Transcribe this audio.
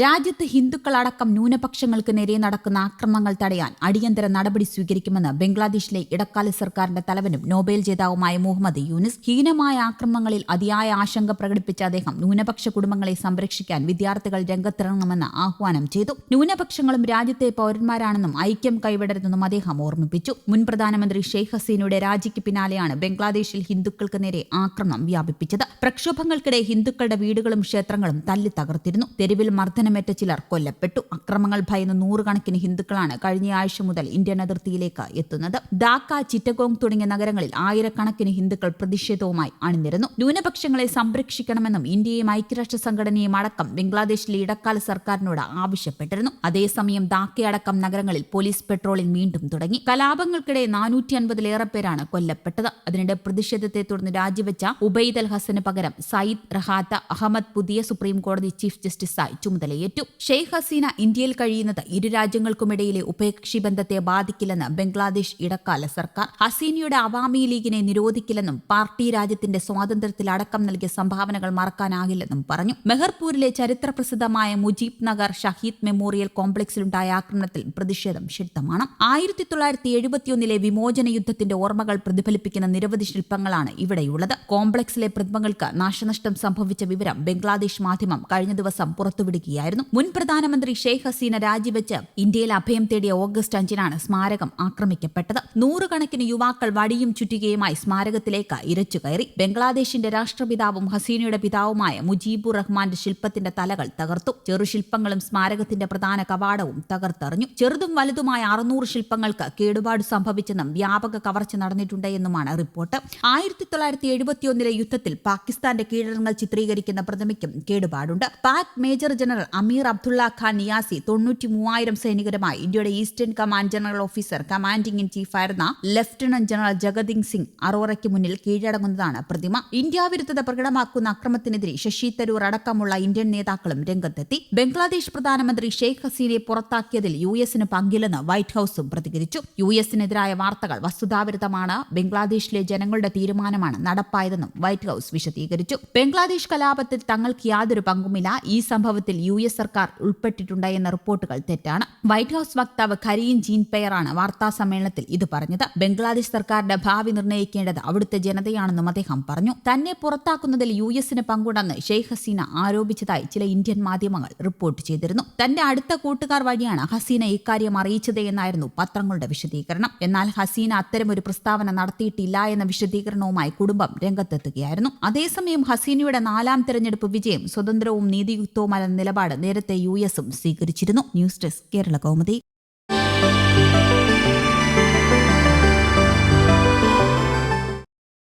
രാജ്യത്ത് ഹിന്ദുക്കളടക്കം ന്യൂനപക്ഷങ്ങൾക്ക് നേരെ നടക്കുന്ന ആക്രമണങ്ങൾ തടയാൻ അടിയന്തര നടപടി സ്വീകരിക്കുമെന്ന് ബംഗ്ലാദേശിലെ ഇടക്കാല സർക്കാരിന്റെ തലവനും നോബേൽ ജേതാവുമായ മുഹമ്മദ് യൂനിസ് ഹീനമായ ആക്രമണങ്ങളിൽ അതിയായ ആശങ്ക പ്രകടിപ്പിച്ച അദ്ദേഹം ന്യൂനപക്ഷ കുടുംബങ്ങളെ സംരക്ഷിക്കാൻ വിദ്യാർത്ഥികൾ രംഗത്തിറങ്ങണമെന്ന് ആഹ്വാനം ചെയ്തു. ന്യൂനപക്ഷങ്ങളും രാജ്യത്തെ പൌരന്മാരാണെന്നും ഐക്യം കൈവിടരുതെന്നും അദ്ദേഹം ഓർമ്മിപ്പിച്ചു. മുൻ പ്രധാനമന്ത്രി ഷെയ്ഖ് ഹസീനയുടെ രാജിക്ക് പിന്നാലെയാണ് ബംഗ്ലാദേശിൽ ഹിന്ദുക്കൾക്ക് നേരെ ആക്രമണം വ്യാപിപ്പിച്ചത്. പ്രക്ഷോഭങ്ങൾക്കിടെ ഹിന്ദുക്കളുടെ വീടുകളും ക്ഷേത്രങ്ങളും തല്ലി തകർത്തിരുന്നു തെരുവിൽ മർദ്ദനമേറ്റ ചിലർ കൊല്ലപ്പെട്ടു. അക്രമങ്ങൾ ഭയന്ന് നൂറുകണക്കിന് ഹിന്ദുക്കളാണ് കഴിഞ്ഞ ആഴ്ച മുതൽ ഇന്ത്യൻ അതിർത്തിയിലേക്ക് എത്തുന്നത്. ധാക്ക ചിറ്റഗോങ് തുടങ്ങിയ നഗരങ്ങളിൽ ആയിരക്കണക്കിന് ഹിന്ദുക്കൾ പ്രതിഷേധവുമായി അണിനിരുന്നു. ന്യൂനപക്ഷങ്ങളെ സംരക്ഷിക്കണമെന്നും ഇന്ത്യയും ഐക്യരാഷ്ട്ര സംഘടനയും അടക്കം ബംഗ്ലാദേശിലെ ഇടക്കാല സർക്കാരിനോട് ആവശ്യപ്പെട്ടിരുന്നു. അതേസമയം ധാക്കയടക്കം നഗരങ്ങളിൽ പോലീസ് പെട്രോളിംഗ് വീണ്ടും തുടങ്ങി. കലാപങ്ങൾക്കിടെ നാനൂറ്റി അൻപതിലേറെ പേരാണ് കൊല്ലപ്പെട്ടത്. അതിനിടെ പ്രതിഷേധത്തെ തുടർന്ന് രാജിവെച്ച ഉബൈദ് അൽ ഹസന് പകരം സയ്യിദ് റഹാത്ത അഹമ്മദ് പുതിയ സുപ്രീം കോടതി ചീഫ് ജസ്റ്റിസായി ചുമതലയേറ്റു ഷെയ്ഖ് ഹസീന ഇന്ത്യയിൽ കഴിയുന്നത് ഇരു രാജ്യങ്ങൾക്കുമിടയിലെ ഉഭയകക്ഷി ബന്ധത്തെ ബാധിക്കില്ലെന്ന് ബംഗ്ലാദേശ് ഇടക്കാല സർക്കാർ. ഹസീനയുടെ അവാമി ലീഗിനെ നിരോധിക്കില്ലെന്നും പാർട്ടി രാജ്യത്തിന്റെ സ്വാതന്ത്ര്യത്തിൽ അടക്കം നൽകിയ സംഭാവനകൾ മറക്കാനാകില്ലെന്നും പറഞ്ഞു. മെഹർപൂരിലെ ചരിത്രപ്രസിദ്ധമായ മുജീബ് നഗർ ഷഹീദ് മെമ്മോറിയൽ കോംപ്ലക്സിലുണ്ടായ ആക്രമണത്തിൽ പ്രതിഷേധം ശക്തമാണ്. ആയിരത്തി തൊള്ളായിരത്തി എഴുപത്തിയൊന്നിലെ വിമോചന യുദ്ധത്തിന്റെ ഓർമ്മകൾ പ്രതിഫലിപ്പിക്കുന്ന നിരവധി ശില്പങ്ങളാണ് ഇവിടെയുള്ളത്. കോംപ്ലക്സിലെ പ്രതിമകൾക്ക് നാശനഷ്ടം സംഭവിച്ച വിവരം ബംഗ്ലാദേശ് മാധ്യമം കഴിഞ്ഞ ദിവസം പുറത്തുവിടുകയായിരുന്നു. മുൻ പ്രധാനമന്ത്രി ഷെയ്ഖ് ഹസീന രാജിവെച്ച് ഇന്ത്യയിൽ അഭയം തേടിയ ഓഗസ്റ്റ് അഞ്ചിനാണ് സ്മാരകം ആക്രമിക്കപ്പെട്ടത്. നൂറുകണക്കിന് യുവാക്കൾ വടിയും ചുറ്റികയുമായി സ്മാരകത്തിലേക്ക് ഇരച്ചു കയറി. ബംഗ്ലാദേശിന്റെ രാഷ്ട്രപിതാവും ഹസീനയുടെ പിതാവുമായ മുജീബുർ റഹ്മാന്റെ ശില്പത്തിന്റെ തലകൾ തകർത്തു. ചെറുശില്പങ്ങളും സ്മാരകത്തിന്റെ പ്രധാന കവാടവും തകർത്തെറിഞ്ഞു. ചെറുതും വലുതുമായ അറുന്നൂറ് ശില്പങ്ങൾക്ക് കേടുപാട് സംഭവിച്ചെന്നും വ്യാപക കവർച്ച നടന്നിട്ടുണ്ട് എന്നുമാണ് റിപ്പോർട്ട്. ആയിരത്തി തൊള്ളായിരത്തി എഴുപത്തിയൊന്നിലെ യുദ്ധത്തിൽ പാകിസ്ഥാന്റെ കീഴടങ്ങൾ ചിത്രീകരിക്കുന്ന പ്രതിമയ്ക്കും കേടുപാടുണ്ട്. പാക് മേജർ ജനറൽ അമീർ അബ്ദുള്ള ഖാൻ നിയാസി തൊണ്ണൂറ്റി മൂവായിരം സൈനികരുമായി ഇന്ത്യയുടെ eastern command general officer commanding in ചീഫായിരുന്ന lieutenant general Jagdeep Singh അറോറയ്ക്ക് മുന്നിൽ കീഴടങ്ങുന്നതാണ് പ്രതിമ. ഇന്ത്യ വിരുദ്ധത പ്രകടമാക്കുന്ന അക്രമത്തിനെതിരെ ശശി തരൂർ അടക്കമുള്ള ഇന്ത്യൻ നേതാക്കളും രംഗത്തെത്തി. ബംഗ്ലാദേശ് പ്രധാനമന്ത്രി ഷെയ്ഖ് ഹസീനെ പുറത്താക്കിയതിൽ യു എസിന് പങ്കില്ലെന്ന് വൈറ്റ് ഹൌസും പ്രതികരിച്ചു. യു എസിനെതിരായ വാർത്തകൾ വസ്തുതാവിരുദ്ധമാണ്. ബംഗ്ലാദേശിലെ ജനങ്ങളുടെ തീരുമാനമാണ് നടപ്പായതെന്നും വൈറ്റ് ഹൌസ് വിശദീകരിച്ചു. ബംഗ്ലാദേശ് കലാപത്തിൽ തങ്ങൾക്ക് യാതൊരു പങ്കുമില്ല. ഈ സംഭവത്തിൽ യു എസ് സർക്കാർ ഉൾപ്പെട്ടിട്ടുണ്ട് എന്ന റിപ്പോർട്ടുകൾ തെറ്റാണ്. വൈറ്റ് ഹൌസ് വക്താവ് കരീൻ ജീൻ പെയറാണ് വാർത്താ സമ്മേളനത്തിൽ ഇത് പറഞ്ഞത്. ബംഗ്ലാദേശ് സർക്കാരിന്റെ ഭാവി നിർണയിക്കേണ്ടത് അവിടുത്തെ ജനതയാണെന്നും അദ്ദേഹം പറഞ്ഞു. തന്നെ പുറത്താക്കുന്നതിൽ യു എസിന് പങ്കുണ്ടെന്ന് ഷെയ്ഖ് ഹസീന ആരോപിച്ചതായി ചില ഇന്ത്യൻ മാധ്യമങ്ങൾ റിപ്പോർട്ട് ചെയ്തിരുന്നു. തന്റെ അടുത്ത കൂട്ടുകാർ വഴിയാണ് ഹസീന ഇക്കാര്യം അറിയിച്ചത് എന്നായിരുന്നു പത്രങ്ങളുടെ വിശദീകരണം. എന്നാൽ ഹസീന അത്തരമൊരു പ്രസ്താവന നടത്തിയിട്ടില്ല എന്ന വിശദീകരണവുമായി കുടുംബം രംഗത്തെത്തുകയായിരുന്നു. അതേസമയം ഹസീനയുടെ നാലാം തെരഞ്ഞെടുപ്പ് വിജയം സ്വതന്ത്രവും നീതിയുക്തവുമായ നിലപാട് നേരത്തെ യു എസും സ്വീകരിച്ചിരുന്നു. News desk Kerala Kaumudi.